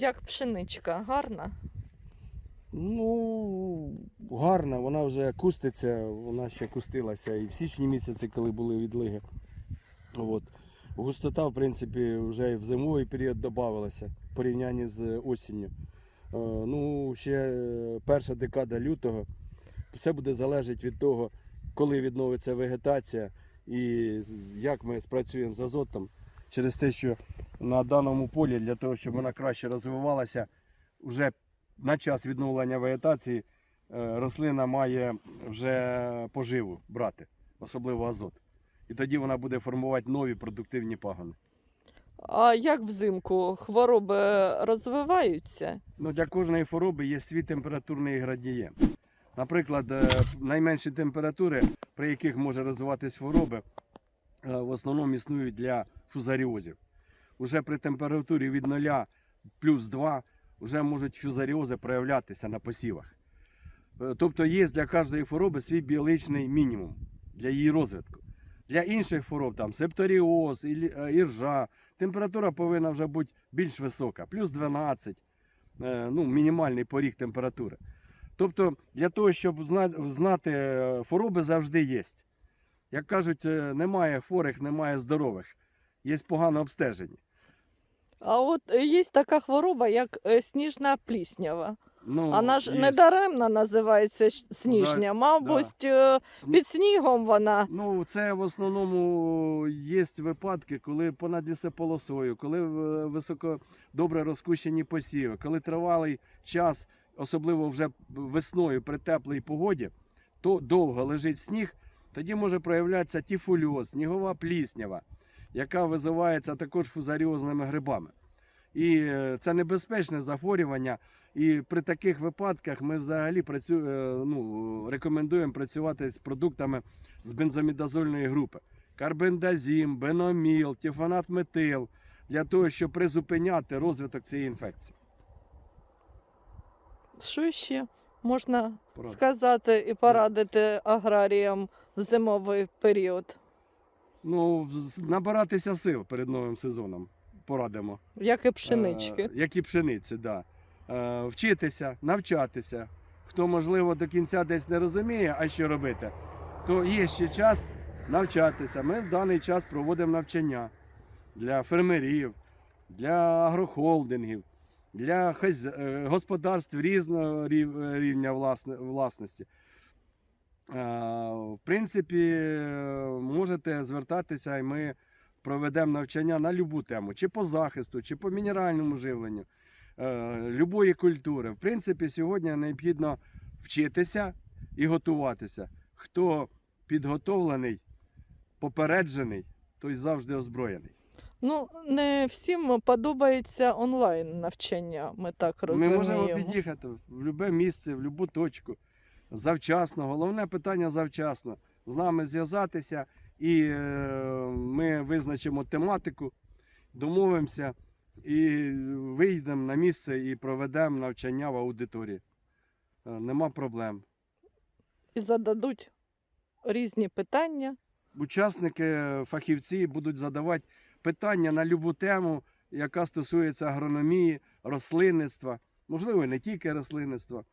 Як пшеничка, гарна? Ну, гарна, вона вже куститься, вона ще кустилася і в січні місяці, коли були відлиги. От. Густота, в принципі, вже в зимовий період додавалася в порівнянні з осінню. Е, Ну, ще е, перша декада лютого. Все буде залежати від того, коли відновиться вегетація і як ми спрацюємо з азотом. Через те, що на даному полі для того, щоб вона краще розвивалася, вже на час відновлення вегетації е, рослина має вже поживу брати, особливо азот. І тоді вона буде формувати нові продуктивні пагони. А як взимку хвороби розвиваються? Ну, для кожної хвороби є свій температурний градієнт. Наприклад, е, найменші температури, при яких може розвиватись хвороби, в основному існують для фузаріозів. Уже при температурі від 0 плюс 2 вже можуть фузаріози проявлятися на посівах. Е, Тобто є для кожної хвороби свій біологічний мінімум для її розвитку. Для інших хвороб, там септоріоз, е, іржа, температура повинна вже бути більш висока, плюс 12, е, ну, мінімальний поріг температури. Тобто, для того, щоб зна- знати, е, хвороби завжди є. Як кажуть, е, немає хворих, немає здорових, є погане обстеження. А от е, є така хвороба, як е, сніжна пліснява. Ну, Вона ж є. недаремно називається сніжня. Мабуть, е, Сні- під снігом вона. Ну, це в основному є випадки, коли понад лісополосою, коли е, високо добре розкущені посіви, коли тривалий час, особливо вже весною при теплій погоді, то довго лежить сніг, тоді може проявлятися тіфульоз, снігова пліснява, яка визивається також фузаріозними грибами. І е, це небезпечне захворювання. І при таких випадках ми взагалі працю... е, ну, рекомендуємо працювати з продуктами з бензомідазольної групи. Карбендазім, беноміл, тіфанат метил для того, щоб призупиняти розвиток цієї інфекції. Що ще можна Порад. сказати і порадити аграріям в зимовий період? Ну, набиратися сил перед новим сезоном порадимо. Як і пшенички. Е, як і пшениці, да. Е, вчитися, навчатися. Хто, можливо, до кінця десь не розуміє, а що робити, то є ще час навчатися. Ми в даний час проводимо навчання для фермерів, для агрохолдингів, для е, господарств різного е, рівня власності. В принципі, можете звертатися, і ми проведемо навчання на будь-яку тему, чи по захисту, чи по мінеральному живленню, е, любої культури. В принципі, сьогодні необхідно вчитися і готуватися. Хто підготовлений, попереджений, той завжди озброєний. Ну, не всім подобається онлайн навчання, ми так розуміємо. Ми можемо під'їхати в будь-яке місце, в будь-яку точку. Завчасно. Головне питання завчасно. З нами зв'язатися, і е, ми визначимо тематику, домовимося і вийдемо на місце і проведемо навчання в аудиторії. Е, Нема проблем. І зададуть різні питання. Учасники, фахівці будуть задавати питання на любу тему, яка стосується агрономії, рослинництва, можливо, не тільки рослинництва.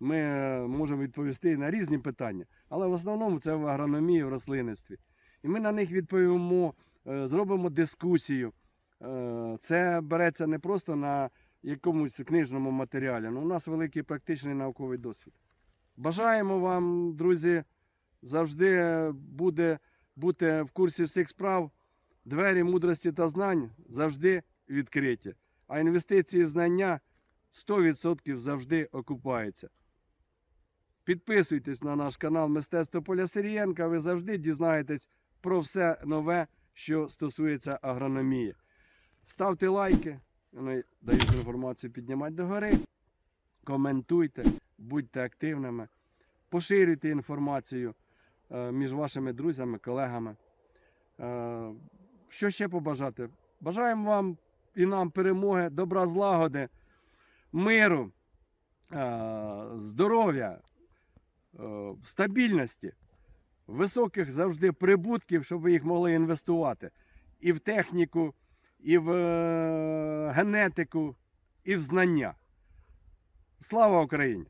Ми е, можемо відповісти на різні питання, але в основному це в агрономії, в рослинництві. І ми на них відповімо, е, зробимо дискусію. Е, Це береться не просто на якомусь книжному матеріалі, але у нас великий практичний науковий досвід. Бажаємо вам, друзі, завжди буде бути в курсі всіх справ. Двері мудрості та знань завжди відкриті, а інвестиції в знання 100% завжди окупаються. Підписуйтесь на наш канал Мистецтво Поля Сирієнка, ви завжди дізнаєтесь про все нове, що стосується агрономії. Ставте лайки, вони дають інформацію піднімати догори. Коментуйте, будьте активними, поширюйте інформацію е, між вашими друзями, колегами. Що ще побажати? Бажаємо вам і нам перемоги, добра злагоди, миру, е, здоров'я, е, стабільності, високих завжди прибутків, щоб ви їх могли інвестувати і в техніку, і в е, генетику, і в знання. Слава Україні!